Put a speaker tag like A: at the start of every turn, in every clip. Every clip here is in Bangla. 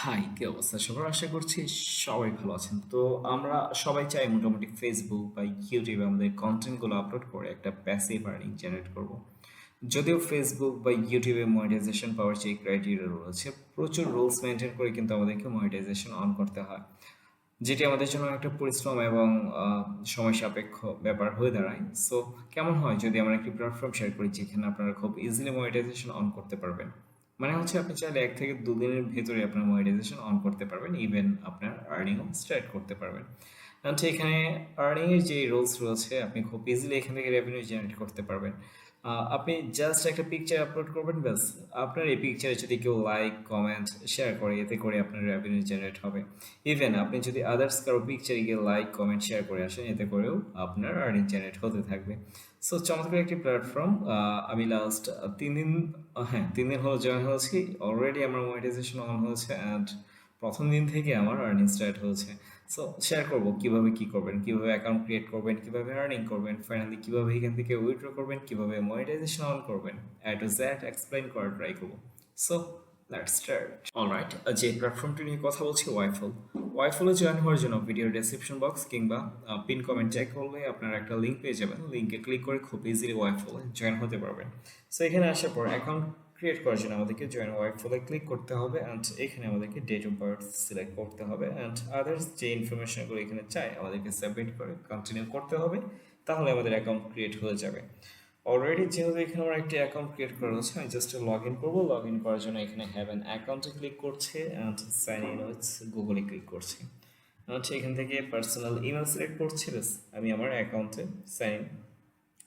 A: হাই, কি অবস্থা? সবার আশা করছি সবাই ভালো আছেন। তো আমরা সবাই চাই মোটামুটি ফেসবুক বা ইউটিউবে আমাদের কন্টেন্টগুলো আপলোড করে একটা প্যাসিভ আর্নিং জেনারেট করব। যদিও ফেসবুক বা ইউটিউবে মনিটাইজেশন পাওয়ার যে ক্রাইটেরিয়া রয়েছে, প্রচুর রুলস মেনটেন করে কিন্তু আমাদেরকে মনিটাইজেশন অন করতে হয়। যেটি আমাদের জন্য একটা পরিশ্রম এবং সময় সাপেক্ষ ব্যাপার হয়ে দাঁড়ায়। সো কেমন হয় যদি আমরা একটি প্ল্যাটফর্ম শেয়ার করি যেখানে আপনারা খুব ইজিলি মনিটাইজেশন অন করতে পারবেন? মানে হচ্ছে আপনি চাইলে এক থেকে দুদিনের ভেতরে আপনার মনিটাইজেশন অন করতে পারবেন ইভেন আপনার আর্নিংও স্টার্ট করতে পারবেন। কারণ এখানে আর্নিংয়ের যে রুলস রয়েছে, আপনি খুব ইজিলি এখান থেকে রেভিনিউ জেনারেট করতে পারবেন। আপনি জাস্ট একটা পিকচার আপলোড করবেন, ব্যাস। আপনার এই পিকচারে যদি কেউ লাইক কমেন্ট শেয়ার করে, এতে করে আপনার রেভিনিউ জেনারেট হবে। ইভেন আপনি যদি আদার্স কারও পিকচারে গিয়ে লাইক কমেন্ট শেয়ার করে আসেন, এতে করেও আপনার আর্নিং জেনারেট হতে থাকবে। সো চমৎকার একটি প্ল্যাটফর্ম আমি লাস্ট তিন দিন হ্যাঁ তিন দিন হলো জয়েন হয়েছি। অলরেডি আমার মনিটাইজেশন অন হয়েছে অ্যান্ড প্রথম দিন থেকে আমার আর্নিং স্টার্ট হয়েছে। সো শেয়ার করব, কীভাবে কি করবেন? কীভাবে অ্যাকাউন্ট ক্রিয়েট করবেন? কীভাবে আর্নিং করবেন? ফাইনালি কীভাবে এখান থেকে উইথড্র করবেন? কীভাবে মনিটাইজেশন অন করবেন? অ্যাট জ্যাট এক্সপ্লেন করার ট্রাই করব। সো লেটস স্টার্ট অলরাইট যে প্ল্যাটফর্মটি নিয়ে কথা বলছি ওয়াইফল ওয়াইফলে জয়েন হওয়ার জন্য ভিডিও ডেসক্রিপশন বক্স কিংবা পিন কমেন্ট চেক করলে আপনারা একটা লিঙ্ক পেয়ে যাবেন। লিঙ্কে ক্লিক করে খুব ইজিলি ওয়াইফলে জয়েন হতে পারবেন। সো এখানে আসার পর অ্যাকাউন্ট ক্রিয়েট করার জন্য আমাদেরকে জয়েন ওয়াইফলে ক্লিক করতে হবে অ্যান্ড এখানে আমাদেরকে ডেট অফ বার্থ সিলেক্ট করতে হবে অ্যান্ড আদার্স যে ইনফরমেশনগুলো এখানে চাই আমাদেরকে সাবমিট করে কন্টিনিউ করতে হবে, তাহলে আমাদের অ্যাকাউন্ট ক্রিয়েট হয়ে যাবে। অলরেডি যেহেতু এখানে আমার একটি অ্যাকাউন্ট ক্রিয়েট করা রয়েছে, আমি জাস্ট লগ ইন করব লগ ইন করার জন্য এখানে হ্যাভ অ্যান অ্যাকাউন্টে ক্লিক করছে অ্যান্ড সাইন ইন উইথ গুগলে ক্লিক করছি। আচ্ছা এখান থেকে পার্সোনাল ইমেল সিলেক্ট করছি, ব্যাস, আমি আমার অ্যাকাউন্টে সাইন ইন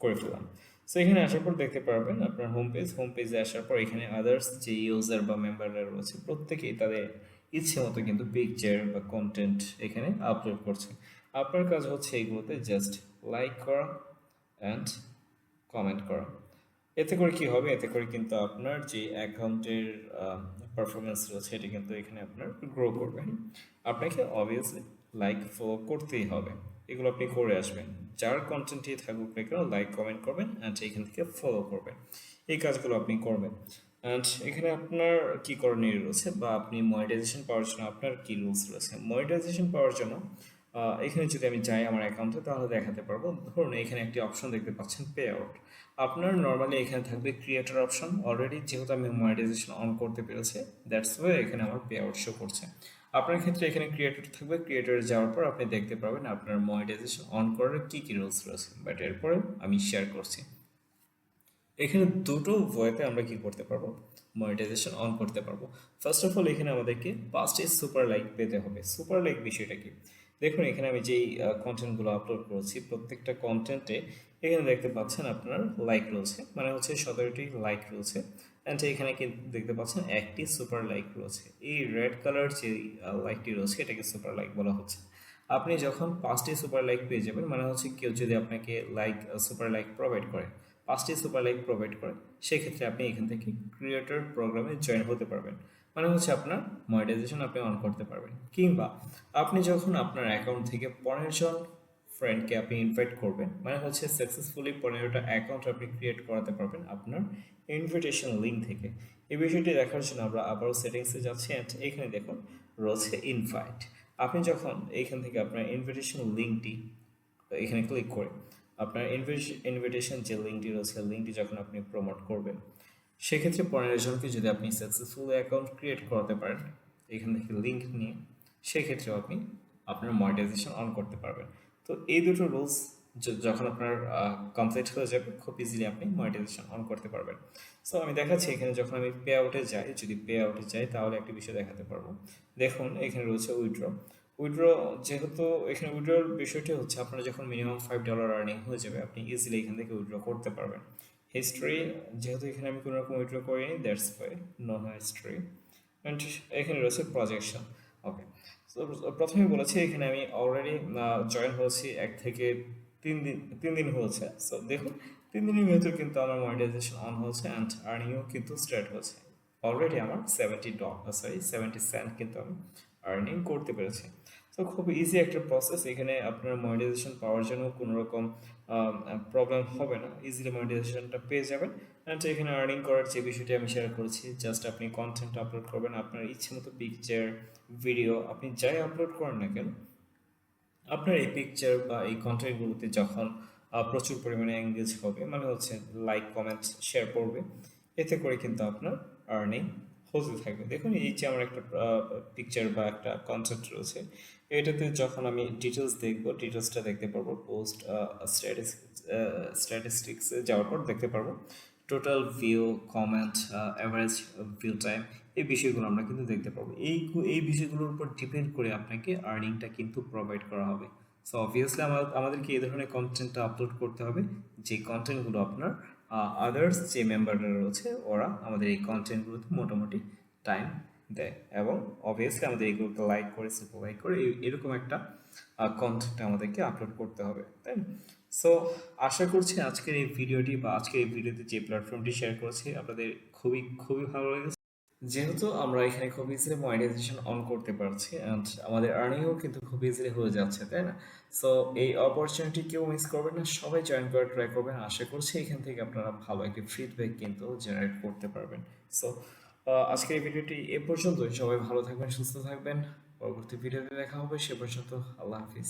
A: করে ফেললাম। সো এখানে আসার পর দেখতে পারবেন আপনার হোম পেজ হোম পেজে আসার পর এখানে আদার্স যে ইউজার বা মেম্বাররা রয়েছে, প্রত্যেকেই তাদের ইচ্ছে মতো কিন্তু পিকচার বা কন্টেন্ট এখানে আপলোড করছে। আপনার কাজ হচ্ছে এইগুলোতে জাস্ট লাইক করা অ্যান্ড কমেন্ট করা। এতে করে কি হবে? এতে করে কিন্তু আপনার যে অ্যাকাউন্টের পারফরমেন্স রয়েছে এটা কিন্তু এখানে আপনার গ্রো করবে। আপনাকে অবভিয়াসলি লাইক ফলো করতেই হবে। এগুলো আপনি করে আসবেন। যার কন্টেন্টই থাকুক না কেন লাইক কমেন্ট করবেন অ্যান্ড এখান থেকে ফলো করবেন। এই কাজগুলো আপনি করবেন। অ্যান্ড এখানে আপনার কী করণীয় রয়েছে বা আপনি মনিটাইজেশন পাওয়ার জন্য আপনার কি রুলস রয়েছে? মনিটাইজেশন পাওয়ার জন্য এখানে যদি আমি যাই আমার অ্যাকাউন্টে তাহলে দেখাতে পারব। ধরুন এখানে একটি অপশন দেখতে পাচ্ছেন পে আউট আপনার নর্মালি এখানে থাকবে ক্রিয়েটর অপশন অলরেডি যেহেতু আমি মনিটাইজেশন অন করতে পেরেছি দ্যাটস ওয়ে এখানে আমার পে আউট শো করছে। আপনার ক্ষেত্রে এখানে ক্রিয়েটর থাকবে ক্রিয়েটরে যাওয়ার পর আপনি দেখতে পাবেন আপনার মনিটাইজেশন অন করার কী কী রুলস রয়েছে। বাট এরপরে আমি শেয়ার করছি। এখানে দুটো ওয়েতে আমরা কি করতে পারব? মনিটাইজেশন অন করতে পারব। ফার্স্ট অফ অল এখানে আমাদেরকে পাঁচটি সুপার লাইক পেতে হবে। সুপার লাইক বিষয়টা কি? দেখুন, এখানে আমি যেই কন্টেন্টগুলো আপলোড করেছি, প্রত্যেকটা কন্টেন্টে এখানে দেখতে পাচ্ছেন আপনার লাইক রয়েছে মানে হচ্ছে সতেরোটি লাইক রয়েছে অ্যান্ড এখানে কিন্তু দেখতে পাচ্ছেন একটি সুপার লাইক রয়েছে। এই রেড কালার যে লাইকটি রয়েছে, এটাকে সুপার লাইক বলা হচ্ছে। আপনি যখন পাঁচটি সুপার লাইক পেয়ে যাবেন মানে হচ্ছে কেউ যদি আপনাকে লাইক সুপার লাইক প্রোভাইড করে, পাঁচটি সুপার লাইক প্রোভাইড করে, সেক্ষেত্রে আপনি এখান থেকে ক্রিয়েটর প্রোগ্রামে জয়েন হতে পারবেন। মানে হচ্ছে আপনার মনিটাইজেশন আপনি অন করতে পারবেন। কিংবা আপনি যখন আপনার অ্যাকাউন্ট থেকে পনেরো জন ফ্রেন্ডকে আপনি ইনভাইট করবেন। মানে হচ্ছে সাকসেসফুলি পনেরোটা অ্যাকাউন্ট আপনি ক্রিয়েট করাতে পারবেন আপনার ইনভিটেশন লিঙ্ক থেকে। এই বিষয়টি দেখার জন্য আমরা আবারও সেটিংসে যাচ্ছি অ্যান্ড এখানে দেখুন রয়েছে ইনভাইট আপনি যখন এইখান থেকে আপনার ইনভিটেশন লিঙ্কটি এখানে ক্লিক করে আপনার ইনভিটেশন যে লিঙ্কটি রয়েছে লিঙ্কটি যখন আপনি প্রমোট করবেন, সেক্ষেত্রে পনেরো জনকে যদি আপনি সাকসেসফুল অ্যাকাউন্ট ক্রিয়েট করাতে পারেন, এখান থেকে লিঙ্ক নিয়ে, সেক্ষেত্রেও আপনি আপনার মনিটাইজেশন অন করতে পারবেন। তো এই দুটো রুলস যখন আপনার কমপ্লিট হয়ে যাবে, খুব ইজিলি আপনি মনিটাইজেশন অন করতে পারবেন। সো আমি দেখাচ্ছি এখানে যখন আমি পে আউটে যাই, যদি পে আউটে যাই, তাহলে একটি বিষয় দেখাতে পারব। দেখুন, এখানে রয়েছে উইথড্র উইথড্র যেহেতু এখানে উইড্রোর বিষয়টি হচ্ছে, আপনার যখন মিনিমাম ফাইভ ডলার আর্নিং হয়ে যাবে, আপনি ইজিলি এখান থেকে উইথড্র করতে পারবেন। হিস্ট্রি যেহেতু এখানে আমি কোনো রকম উইথড্র করিনি that's why no history and এখানে রয়েছে প্রজেকশন ওকে প্রথমে বলেছি, এখানে আমি অলরেডি জয়েন হয়েছি এক থেকে তিন দিন তিন দিন হয়েছে। সো দেখুন, তিন দিনের ভেতর কিন্তু আমার মনিটাইজেশন অন হয়েছে অ্যান্ড আর্নিংও কিন্তু স্টার্ট হয়েছে। অলরেডি আমার seventy dollar sorry seventy cent কিন্তু আমি আর্নিং করতে পেরেছি। তো খুব ইজি একটা প্রসেস এখানে আপনার মনিটাইজেশন পাওয়ার জন্য কোনো রকম প্রবলেম হবে না। ইজিলি মনিটাইজেশনটা পেয়ে যাবেন। অ্যান্ড এখানে আর্নিং করার যে বিষয়টি আমি শেয়ার করেছি জাস্ট আপনি কন্টেন্ট আপলোড করবেন, আপনার ইচ্ছে মতো পিকচার ভিডিও আপনি যাই আপলোড করেন না কেন, আপনার এই পিকচার বা এই কন্টেন্টগুলোতে যখন প্রচুর পরিমাণে এঙ্গেজ হবে মানে হচ্ছে লাইক কমেন্ট শেয়ার করবে, এতে করে কিন্তু আপনার আর্নিং হতে থাকবে। দেখুন, এই যে আমার একটা পিকচার বা একটা কন্টেন্ট রয়েছে, এটাতে যখন আমি ডিটেলস দেখব ডিটেলসটা দেখতে পারব পোস্ট স্ট্যাটিস্টিক্সে যাওয়ার পর দেখতে পারব total view comment average view time এই বিষয়গুলো আমরা কিন্তু দেখতে পাবো। এই এই বিষয়গুলোর উপর ডিপেন্ড করে আপনাকে আর্নিংটা কিন্তু প্রোভাইড করা হবে। সো অবভিয়াসলি আমাদেরকে এই ধরনের কন্টেন্টটা আপলোড করতে হবে। যে কন্টেন্টগুলো আপনার আদার্স যে মেম্বাররা রয়েছে, ওরা আমাদের এই কন্টেন্টগুলোতে মোটামুটি টাইম দেয় এবং অবভিয়াসলি আমাদের এইগুলোকে লাইক করে লাইক করে এরকম একটা কন্টেন্ট আমাদেরকে আপলোড করতে হবে, তাই সো আশা করছি আজকের এই ভিডিওটি বা আজকের এই ভিডিওতে যে প্ল্যাটফর্মটি শেয়ার করেছি, আপনাদের খুবই খুবই ভালো লেগেছে। যেহেতু আমরা এখানে খুব ইজিলি মনিটাইজেশন অন করতে পারছি অ্যান্ড আমাদের আর্নিংও কিন্তু খুব ইজিলি হয়ে যাচ্ছে, তাই না? সো এই অপরচুনিটি কেউ মিস করবেন না, সবাই জয়েন করার ট্রাই করবেন। আশা করছি এখান থেকে আপনারা ভালো একটি ফিডব্যাক কিন্তু জেনারেট করতে পারবেন। সো আজকের এই ভিডিওটি এ পর্যন্তই। সবাই ভালো থাকবেন, সুস্থ থাকবেন। পরবর্তী ভিডিওতে দেখা হবে, সে পর্যন্ত আল্লাহ হাফিজ।